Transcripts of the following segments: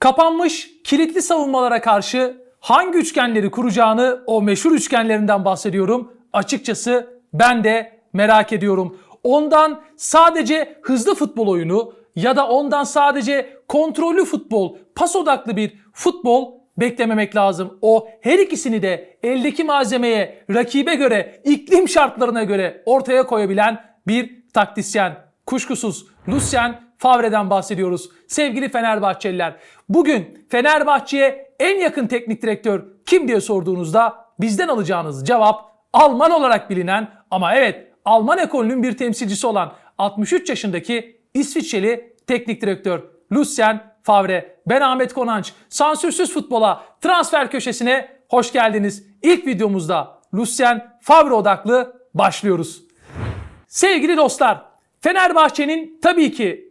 Kapanmış kilitli savunmalara karşı hangi üçgenleri kuracağını o meşhur üçgenlerinden bahsediyorum. Açıkçası ben de merak ediyorum. Ondan sadece hızlı futbol oyunu ya da ondan sadece kontrollü futbol, pas odaklı bir futbol beklememek lazım. O her ikisini de eldeki malzemeye, rakibe göre, iklim şartlarına göre ortaya koyabilen bir taktisyen. Kuşkusuz Lucien Favre'den bahsediyoruz. Sevgili Fenerbahçeliler, bugün Fenerbahçe'ye en yakın teknik direktör kim diye sorduğunuzda bizden alacağınız cevap Alman olarak bilinen ama evet Alman ekolünün bir temsilcisi olan 63 yaşındaki İsviçreli teknik direktör Lucien Favre. Ben Ahmet Konanç. Sansürsüz futbola transfer köşesine hoş geldiniz. İlk videomuzda Lucien Favre odaklı başlıyoruz. Sevgili dostlar, Fenerbahçe'nin tabii ki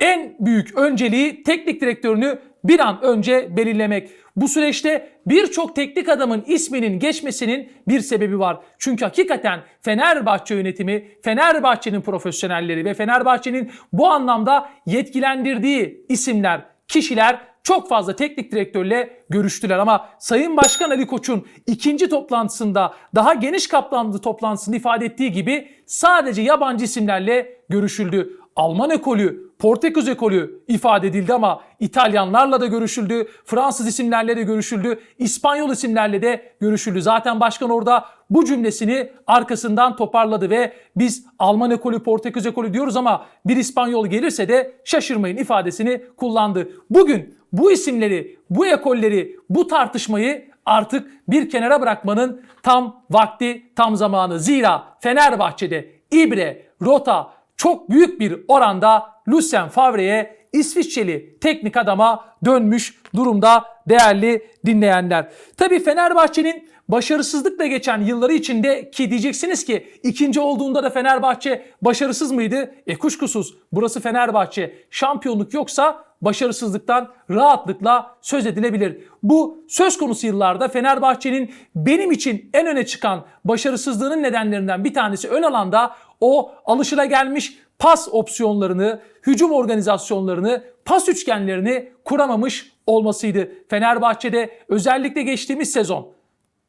en büyük önceliği teknik direktörünü bir an önce belirlemek. Bu süreçte birçok teknik adamın isminin geçmesinin bir sebebi var. Çünkü hakikaten Fenerbahçe yönetimi, Fenerbahçe'nin profesyonelleri ve Fenerbahçe'nin bu anlamda yetkilendirdiği isimler, kişiler çok fazla teknik direktörle görüştüler ama Sayın Başkan Ali Koç'un ikinci toplantısında daha geniş kapsamlı toplantısında ifade ettiği gibi sadece yabancı isimlerle görüşüldü. Alman ekolü, Portekiz ekolü ifade edildi ama İtalyanlarla da görüşüldü, Fransız isimlerle de görüşüldü, İspanyol isimlerle de görüşüldü. Zaten başkan orada bu cümlesini arkasından toparladı ve biz Alman ekolü, Portekiz ekolü diyoruz ama bir İspanyol gelirse de şaşırmayın ifadesini kullandı. Bugün bu isimleri, bu ekolleri, bu tartışmayı artık bir kenara bırakmanın tam vakti, tam zamanı. Zira Fenerbahçe'de İbre, Rota çok büyük bir oranda Lucien Favre'ye İsviçreli teknik adama dönmüş durumda değerli dinleyenler. Tabii Fenerbahçe'nin başarısızlıkla geçen yılları içinde ki diyeceksiniz ki ikinci olduğunda da Fenerbahçe başarısız mıydı? E kuşkusuz burası Fenerbahçe. Şampiyonluk yoksa başarısızlıktan rahatlıkla söz edilebilir. Bu söz konusu yıllarda Fenerbahçe'nin benim için en öne çıkan başarısızlığının nedenlerinden bir tanesi ön alanda o alışılagelmiş pas opsiyonlarını, hücum organizasyonlarını, pas üçgenlerini kuramamış olmasıydı. Fenerbahçe'de özellikle geçtiğimiz sezon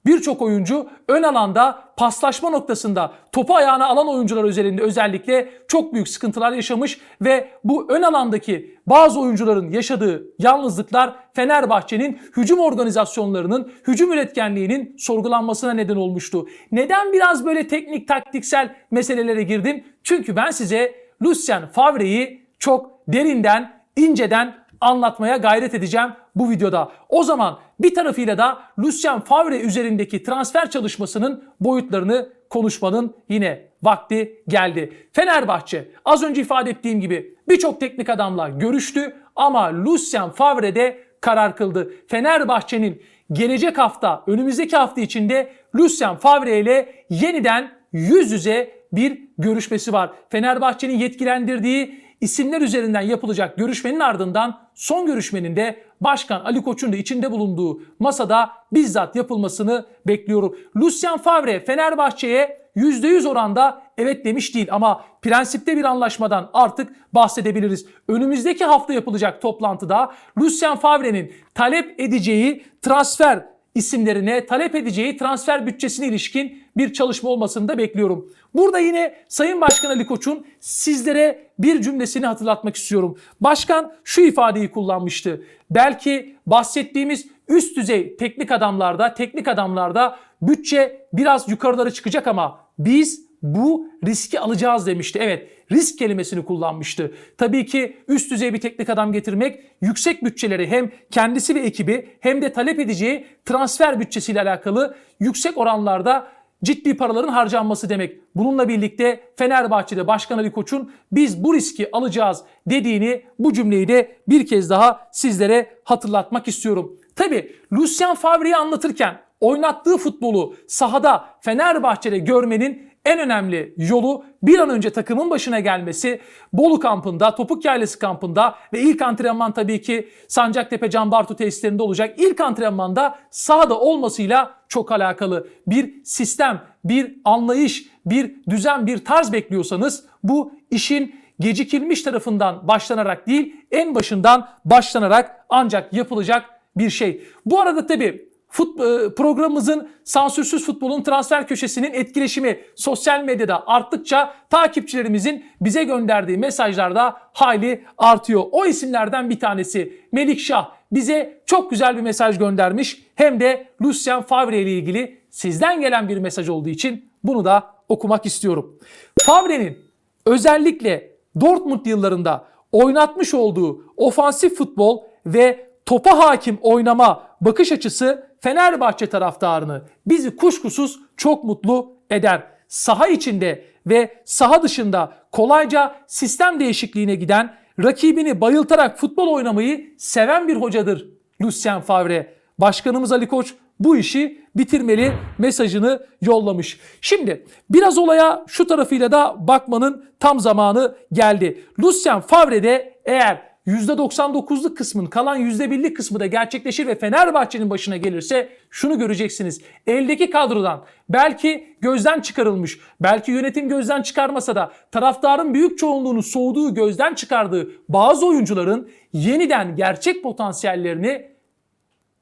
Birçok oyuncu ön alanda paslaşma noktasında topu ayağına alan oyuncular üzerinde özellikle çok büyük sıkıntılar yaşamış ve bu ön alandaki bazı oyuncuların yaşadığı yalnızlıklar Fenerbahçe'nin hücum organizasyonlarının, hücum üretkenliğinin sorgulanmasına neden olmuştu. Neden biraz böyle teknik taktiksel meselelere girdim? Çünkü ben size Lucien Favre'yi çok derinden, inceden anlatmaya gayret edeceğim bu videoda. O zaman bir tarafıyla da Lucien Favre üzerindeki transfer çalışmasının boyutlarını konuşmanın yine vakti geldi. Fenerbahçe az önce ifade ettiğim gibi birçok teknik adamla görüştü ama Lucien Favre'de karar kıldı. Fenerbahçe'nin gelecek hafta, önümüzdeki hafta içinde Lucien Favre ile yeniden yüz yüze bir görüşmesi var. Fenerbahçe'nin yetkilendirdiği isimler üzerinden yapılacak görüşmenin ardından son görüşmenin de Başkan Ali Koç'un da içinde bulunduğu masada bizzat yapılmasını bekliyorum. Lucien Favre Fenerbahçe'ye %100 oranda evet demiş değil ama prensipte bir anlaşmadan artık bahsedebiliriz. Önümüzdeki hafta yapılacak toplantıda Lucien Favre'nin talep edeceği transfer isimlerine talep edeceği transfer bütçesine ilişkin bir çalışma olmasını da bekliyorum. Burada yine Sayın Başkan Ali Koç'un sizlere bir cümlesini hatırlatmak istiyorum. Başkan şu ifadeyi kullanmıştı. Belki bahsettiğimiz üst düzey teknik adamlarda, teknik adamlarda bütçe biraz yukarılara çıkacak ama biz bu riski alacağız demişti. Evet risk kelimesini kullanmıştı. Tabii ki üst düzey bir teknik adam getirmek yüksek bütçeleri hem kendisi ve ekibi hem de talep edeceği transfer bütçesiyle alakalı yüksek oranlarda ciddi paraların harcanması demek. Bununla birlikte Fenerbahçe'de Başkan Ali Koç'un biz bu riski alacağız dediğini bu cümleyi de bir kez daha sizlere hatırlatmak istiyorum. Tabii Lucien Favre'yi anlatırken oynattığı futbolu sahada Fenerbahçe'de görmenin en önemli yolu bir an önce takımın başına gelmesi Bolu kampında, Topuk Yaylası kampında ve ilk antrenman tabii ki Sancaktepe Can Bartu tesislerinde olacak. İlk antrenmanda sahada olmasıyla çok alakalı. Bir sistem, bir anlayış, bir düzen, bir tarz bekliyorsanız bu işin gecikilmiş tarafından başlanarak değil en başından başlanarak ancak yapılacak bir şey. Bu arada tabii Fut, e, programımızın sansürsüz futbolun transfer köşesinin etkileşimi sosyal medyada arttıkça takipçilerimizin bize gönderdiği mesajlarda hayli artıyor. O isimlerden bir tanesi Melik Şah bize çok güzel bir mesaj göndermiş. Hem de Lucien Favre ile ilgili sizden gelen bir mesaj olduğu için bunu da okumak istiyorum. Favre'nin özellikle Dortmund yıllarında oynatmış olduğu ofansif futbol ve topa hakim oynama bakış açısı Fenerbahçe taraftarını bizi kuşkusuz çok mutlu eder. Saha içinde ve saha dışında kolayca sistem değişikliğine giden, rakibini bayıltarak futbol oynamayı seven bir hocadır Lucien Favre. Başkanımız Ali Koç bu işi bitirmeli mesajını yollamış. Şimdi biraz olaya şu tarafıyla da bakmanın tam zamanı geldi. Lucien Favre'de eğer %99'luk kısmın kalan %1'lik kısmı da gerçekleşir ve Fenerbahçe'nin başına gelirse şunu göreceksiniz. Eldeki kadrodan belki gözden çıkarılmış, belki yönetim gözden çıkarmasa da taraftarın büyük çoğunluğunu soğuduğu, gözden çıkardığı bazı oyuncuların yeniden gerçek potansiyellerini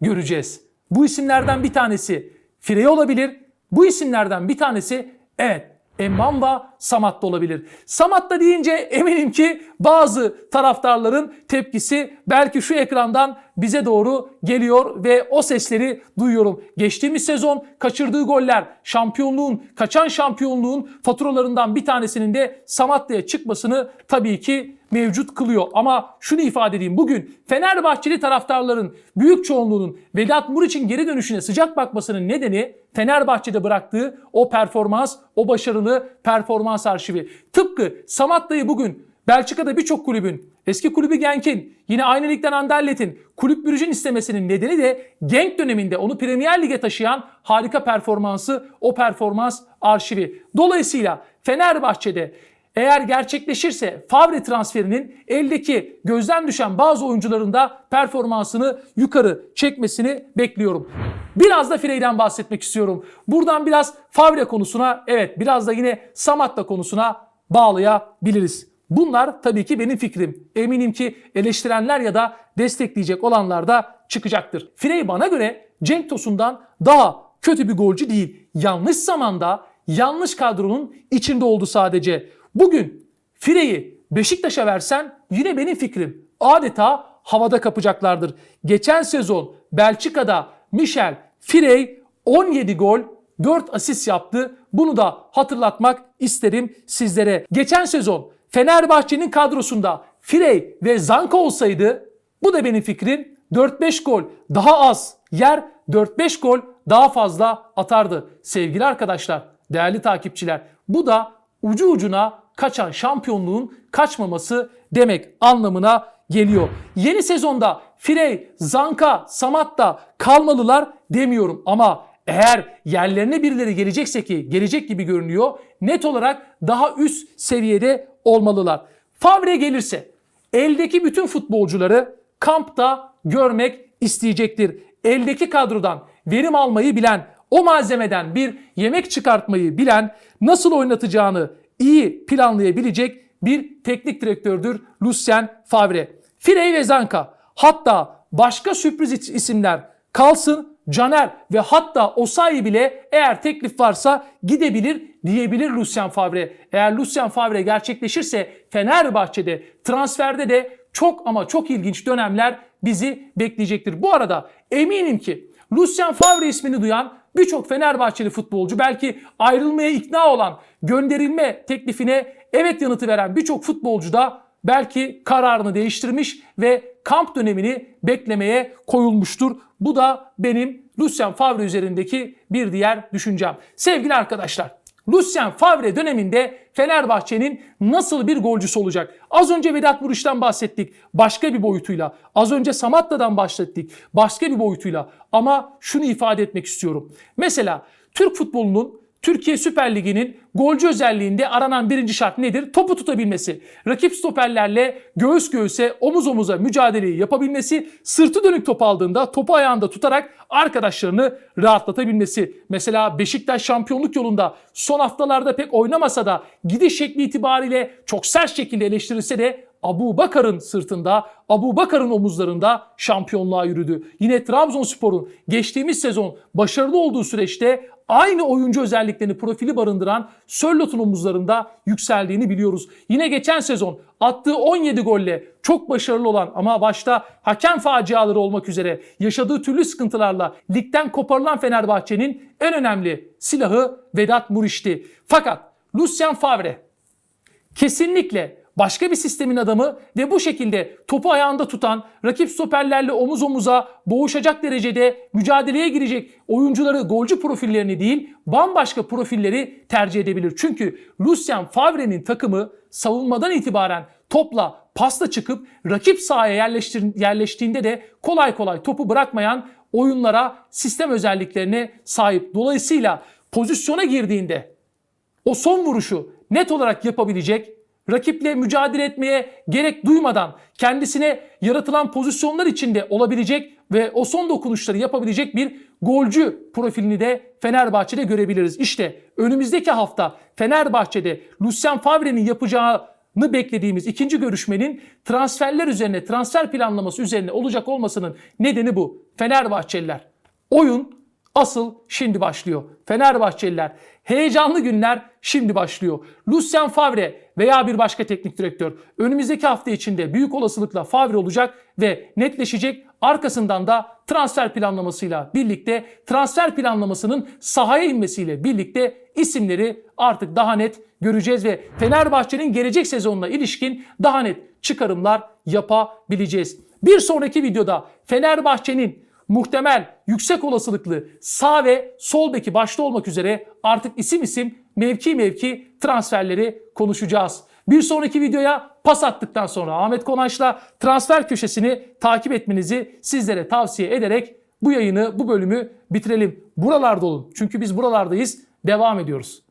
göreceğiz. Bu isimlerden bir tanesi Firey olabilir. Bu isimlerden bir tanesi evet Embamba Samat'ta olabilir. Samat'ta deyince eminim ki bazı taraftarların tepkisi belki şu ekrandan bize doğru geliyor ve o sesleri duyuyorum. Geçtiğimiz sezon kaçırdığı goller şampiyonluğun, kaçan şampiyonluğun faturalarından bir tanesinin de Samatta'ya çıkmasını tabii ki mevcut kılıyor. Ama şunu ifade edeyim. Bugün Fenerbahçeli taraftarların büyük çoğunluğunun Vedat Muriç'in geri dönüşüne sıcak bakmasının nedeni Fenerbahçe'de bıraktığı o performans, o başarılı performans arşivi. Tıpkı Samatta'yı bugün Belçika'da birçok kulübün, eski kulübü Genk'in, yine aynı ligden Anderlet'in kulüp bürücün istemesinin nedeni de Genk döneminde onu Premier Lig'e taşıyan harika performansı, o performans arşivi. Dolayısıyla Fenerbahçe'de eğer gerçekleşirse Favre transferinin eldeki gözden düşen bazı oyuncuların da performansını yukarı çekmesini bekliyorum. Biraz da Frey'den bahsetmek istiyorum. Buradan biraz Favre konusuna, evet biraz da yine Samatta konusuna bağlayabiliriz. Bunlar tabii ki benim fikrim. Eminim ki eleştirenler ya da destekleyecek olanlar da çıkacaktır. Frey bana göre Cenk Tosun'dan daha kötü bir golcü değil. Yanlış zamanda, yanlış kadronun içinde oldu sadece. Bugün Frey'i Beşiktaş'a versen yine benim fikrim. Adeta havada kapacaklardır. Geçen sezon Belçika'da Michel Frey 17 gol 4 asist yaptı. Bunu da hatırlatmak isterim sizlere. Geçen sezon Fenerbahçe'nin kadrosunda Frey ve Zanka olsaydı bu da benim fikrim 4-5 gol daha az yer 4-5 gol daha fazla atardı. Sevgili arkadaşlar, değerli takipçiler bu da ucu ucuna kaçan şampiyonluğun kaçmaması demek anlamına geliyor. Yeni sezonda Frey, Zanka, Samatta kalmalılar demiyorum ama eğer yerlerine birileri gelecekse ki gelecek gibi görünüyor net olarak daha üst seviyede olmalılar. Favre gelirse eldeki bütün futbolcuları kampta görmek isteyecektir. Eldeki kadrodan verim almayı bilen, o malzemeden bir yemek çıkartmayı bilen, nasıl oynatacağını iyi planlayabilecek bir teknik direktördür Lucien Favre. Firey ve Zanka hatta başka sürpriz isimler kalsın Caner ve hatta Osayi bile eğer teklif varsa gidebilir diyebilir Lucien Favre. Eğer Lucien Favre gerçekleşirse Fenerbahçe'de transferde de çok ama çok ilginç dönemler bizi bekleyecektir. Bu arada eminim ki Lucien Favre ismini duyan birçok Fenerbahçeli futbolcu belki ayrılmaya ikna olan gönderilme teklifine evet yanıtı veren birçok futbolcu da belki kararını değiştirmiş ve kamp dönemini beklemeye koyulmuştur. Bu da benim Lucien Favre üzerindeki bir diğer düşüncem. Sevgili arkadaşlar, Lucien Favre döneminde Fenerbahçe'nin nasıl bir golcüsü olacak? Az önce Vedat Muriç'ten bahsettik başka bir boyutuyla. Az önce Samatta'dan bahsettik başka bir boyutuyla. Ama şunu ifade etmek istiyorum. Mesela Türk futbolunun Türkiye Süper Ligi'nin golcü özelliğinde aranan birinci şart nedir? Topu tutabilmesi. Rakip stoperlerle göğüs göğüse, omuz omuza mücadeleyi yapabilmesi, sırtı dönük top aldığında topu ayağında tutarak arkadaşlarını rahatlatabilmesi. Mesela Beşiktaş şampiyonluk yolunda son haftalarda pek oynamasa da gidiş şekli itibariyle çok sert şekilde eleştirilse de Abu Bakar'ın sırtında, Abu Bakar'ın omuzlarında şampiyonluğa yürüdü. Yine Trabzonspor'un geçtiğimiz sezon başarılı olduğu süreçte aynı oyuncu özelliklerini profili barındıran Sörlot'un omuzlarında yükseldiğini biliyoruz. Yine geçen sezon attığı 17 golle çok başarılı olan ama başta hakem faciaları olmak üzere yaşadığı türlü sıkıntılarla ligden koparılan Fenerbahçe'nin en önemli silahı Vedat Muriç'ti. Fakat Lucien Favre kesinlikle başka bir sistemin adamı ve bu şekilde topu ayağında tutan, rakip stoperlerle omuz omuza boğuşacak derecede mücadeleye girecek oyuncuları golcü profillerini değil bambaşka profilleri tercih edebilir. Çünkü Lucien Favre'nin takımı savunmadan itibaren topla pasta çıkıp rakip sahaya yerleştiğinde de kolay kolay topu bırakmayan oyunlara sistem özelliklerine sahip. Dolayısıyla pozisyona girdiğinde o son vuruşu net olarak yapabilecek, rakiple mücadele etmeye gerek duymadan kendisine yaratılan pozisyonlar içinde olabilecek ve o son dokunuşları yapabilecek bir golcü profilini de Fenerbahçe'de görebiliriz. İşte önümüzdeki hafta Fenerbahçe'de Lucien Favre'nin yapacağını beklediğimiz ikinci görüşmenin transferler üzerine, transfer planlaması üzerine olacak olmasının nedeni bu. Fenerbahçeliler oyun Asıl şimdi başlıyor. Fenerbahçeliler heyecanlı günler şimdi başlıyor. Lucien Favre veya bir başka teknik direktör önümüzdeki hafta içinde büyük olasılıkla Favre olacak ve netleşecek. Arkasından da transfer planlamasıyla birlikte transfer planlamasının sahaya inmesiyle birlikte isimleri artık daha net göreceğiz ve Fenerbahçe'nin gelecek sezonuna ilişkin daha net çıkarımlar yapabileceğiz. Bir sonraki videoda Fenerbahçe'nin muhtemel yüksek olasılıklı sağ ve sol beki başta olmak üzere artık isim isim mevki mevki transferleri konuşacağız. Bir sonraki videoya pas attıktan sonra Ahmet Konaş'la transfer köşesini takip etmenizi sizlere tavsiye ederek bu yayını, bu bölümü bitirelim. Buralarda olun. Çünkü biz buralardayız. Devam ediyoruz.